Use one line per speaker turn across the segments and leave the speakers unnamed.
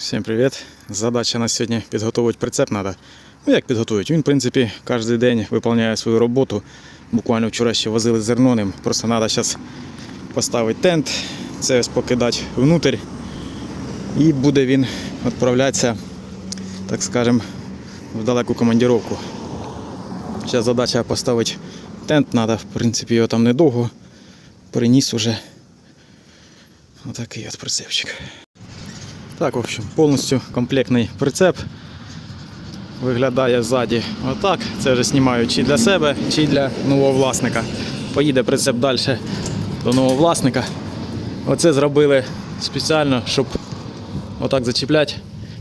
Всім привіт! Задача на сьогодні підготувати прицеп треба. Ну як підготувати? Він, в принципі, кожен день виконує свою роботу. Буквально вчора ще возили зерноним. Просто треба зараз поставити тент, це ось покидати внутрь. І буде він відправлятися, так скажемо, в далеку командировку. Зараз задача поставити тент, треба, в принципі, його там недовго. Приніс уже. Отакий от прицепчик. Так, в общем, повністю комплектний прицеп. Виглядає ззаді отак. Це вже знімаю чи для себе, чи для нового власника. Поїде прицеп далі до нового власника. Оце зробили спеціально, щоб отак зачіпляти.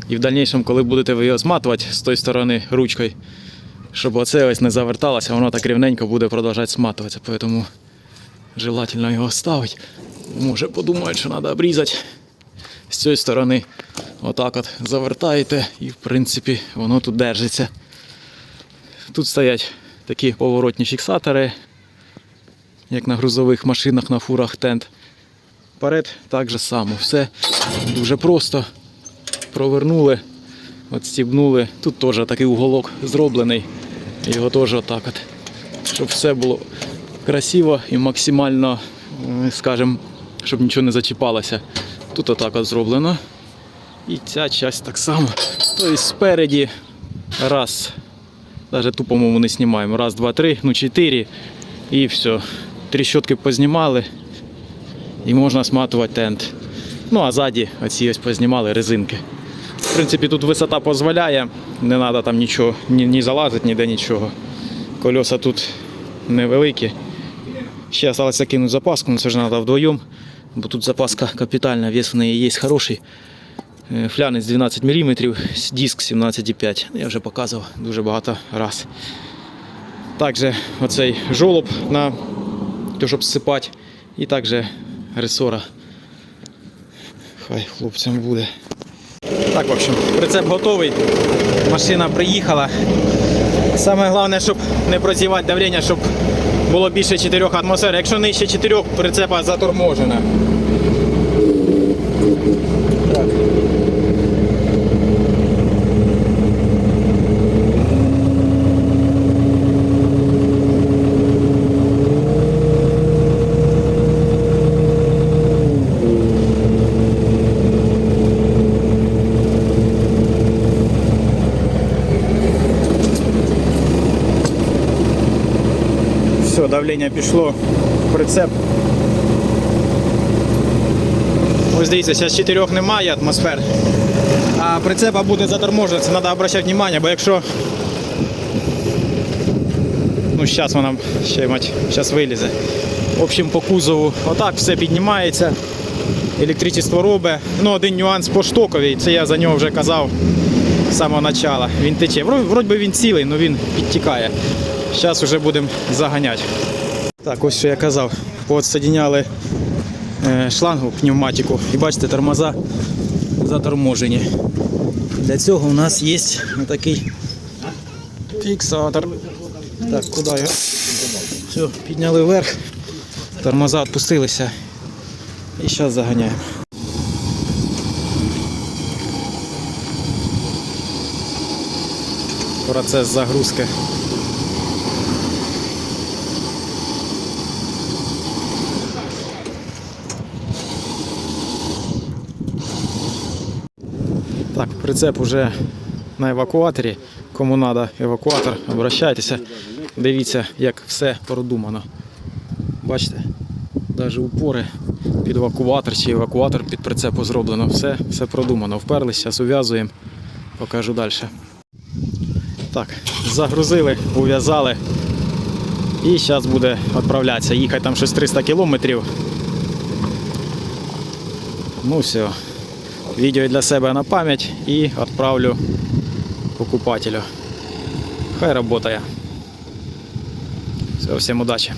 І в дальнішому, коли будете ви його зматувати з тої сторони ручкою, щоб оце ось не заверталося, воно так рівненько буде продовжувати сматуватися. Тому желательно його ставити. Може подумають, що треба обрізати з цієї сторони отак от завертаєте і в принципі воно тут держиться. Тут стоять такі поворотні фіксатори, як на грузових машинах, на фурах тент. Вперед так же само. Все дуже просто. Провернули, отстібнули. Тут теж такий уголок зроблений. Його теж отак от. Щоб все було красиво і максимально, скажімо, щоб нічого не зачіпалося. Тут отак от зроблено. І ця часть так само. Тобто спереді раз. Навіть ту, по-моєму, не знімаємо. Раз, два, три, ну чотири. І все. Тріщотки познімали. І можна сматувати тент. Ну а ззаді оці ось познімали резинки. В принципі, тут висота дозволяє, не треба там нічого, ні, ні залазити, ніде нічого. Кольоса тут невеликі. Ще залишилося кинути запаску, але це ж треба вдвоєм, бо тут запаска капітальна, вес в неї є хороший. Флянець 12 мм, диск 17,5. Я вже показував дуже багато раз. Також оцей жолоб на те, щоб зсипати. І також ресора. Хай хлопцям буде. Так, в общем, прицеп готовий. Машина приїхала. Саме головне, щоб не прозівати давлення, щоб було більше 4 атмосфер. Якщо нижче 4, прицепа заторможена. Давлення пішло в прицеп. Ось дивіться, зараз 4 немає атмосфер. А прицепа буде заторможена, це треба обращати увагу, бо якщо. Ну, зараз вона ще мать, зараз вилізе. В общем, по кузову отак все піднімається. Електричество робить. Ну, один нюанс по штоковій, це я за нього вже казав з самого початку. Він тече. Вроді би він цілий, але він підтікає. Зараз вже будемо заганяти. Так, ось що я казав. Поотсоединяли е, шлангу пневматику. І бачите, тормоза заторможені. Для цього у нас є такий фіксатор. Так, куди його? Все, підняли вверх, тормоза відпустилися. І зараз заганяємо. Процес загрузки. Так, прицеп уже на евакуаторі. Кому треба евакуатор, обращайтеся. Дивіться, як все продумано. Бачите, навіть упори під евакуатор чи евакуатор під прицепу зроблено. Все, все продумано. Вперлись, зараз ув'язуємо, покажу далі. Так, загрузили, ув'язали. І зараз буде відправлятися. Їхати там щось 300 кілометрів. Ну все. Відео для себе на пам'ять і відправлю покупателю. Хай працює. Все, всім удачі.